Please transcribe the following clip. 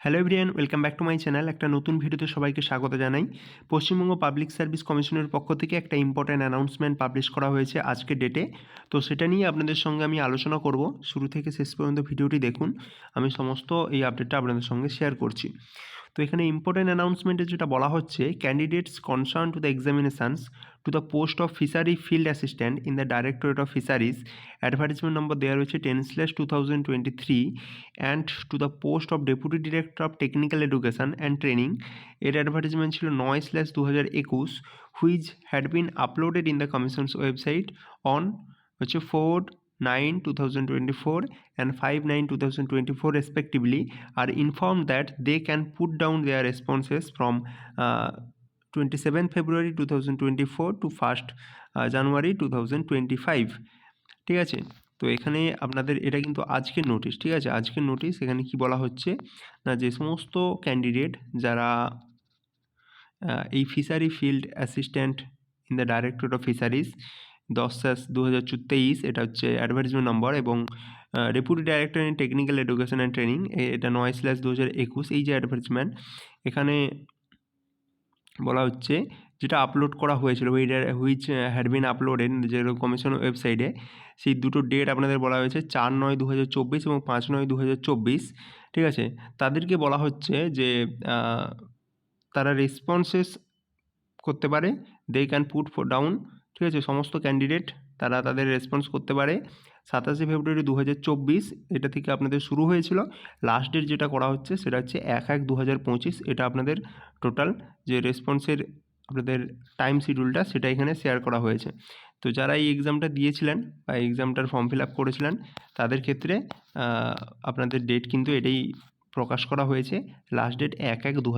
Hello everyone welcome back to my channel একটা নতুন ভিডিওতে সবাইকে স্বাগত জানাই। পশ্চিমবঙ্গ পাবলিক সার্ভিস কমিশনের পক্ষ থেকে একটা ইম্পর্ট্যান্ট অ্যানাউন্সমেন্ট পাবলিশ করা হয়েছে আজকে ডেটে তো সেটা নিয়ে আপনাদের সঙ্গে আমি আলোচনা করব। শুরু থেকে শেষ পর্যন্ত ভিডিওটি দেখুন। আমি সমস্ত এই আপডেটটা আপনাদের সঙ্গে শেয়ার করছি। তো এখানে ইম্পর্টেন্ট অ্যানাউন্সমেন্টে যেটা বলা হচ্ছে candidates concern to the examinations to the post of fishery field assistant in the directorate of fisheries advertisement number দেওয়া রয়েছে ten slash two thousand twenty three and to the post of deputy director of technical education and training এর advertisement ছিল নয় slash দু হাজার একুশ which had been uploaded in the commission's website on হচ্ছে fourth 9 2024 and 5 9 2024 respectively are informed that they can put down their responses from uh, 27 February 2024 to 1st uh, January 2025 ঠিক আছে? তো এখানে আপনাদের এটা কিন্তু আজকের নোটিশ ঠিক আছে? আজকের নোটিশ এখানে কি বলা হচ্ছে? না যে সমস্ত ক্যান্ডিডেট যারা এই fishery field assistant in the director of fisheries দশ সাস দু হাজার তেইশ এটা হচ্ছে অ্যাডভার্টিজমেন্ট নম্বর এবং deputy director in technical education and training এটা নয় স্ল্যাশ দু হাজার একুশ, এই যে অ্যাডভার্টিজমেন্ট এখানে বলা হচ্ছে যেটা আপলোড করা হয়েছিল হুইচ হ্যাড বিন আপলোডেড যে কমিশন ওয়েবসাইটে সেই দুটো ডেট আপনাদের বলা হয়েছে, চার নয় দু হাজার চব্বিশ এবং পাঁচ নয় দু হাজার চব্বিশ, ঠিক আছে? তাদেরকে বলা হচ্ছে যে তারা রেসপন্সেস করতে পারে দে ক্যান পুট ডাউন ঠিক আছে? সমস্ত ক্যান্ডিডেট তারা তাদের রেসপন্স করতে পারে। সাতাশে ফেব্রুয়ারি দু হাজার চব্বিশ এটা থেকে আপনাদের শুরু হয়েছিল। লাস্ট ডেট যেটা করা হচ্ছে সেটা হচ্ছে এক এক দু এটা আপনাদের টোটাল যে রেসপন্সের আপনাদের টাইম শিডিউলটা সেটা এখানে শেয়ার করা হয়েছে। তো যারা এই এক্সামটা দিয়েছিলেন বা এক্সামটার ফর্ম ফিল আপ করেছিলেন, তাদের ক্ষেত্রে আপনাদের ডেট কিন্তু এটাই প্রকাশ করা হয়েছে। লাস্ট ডেট এক এক দু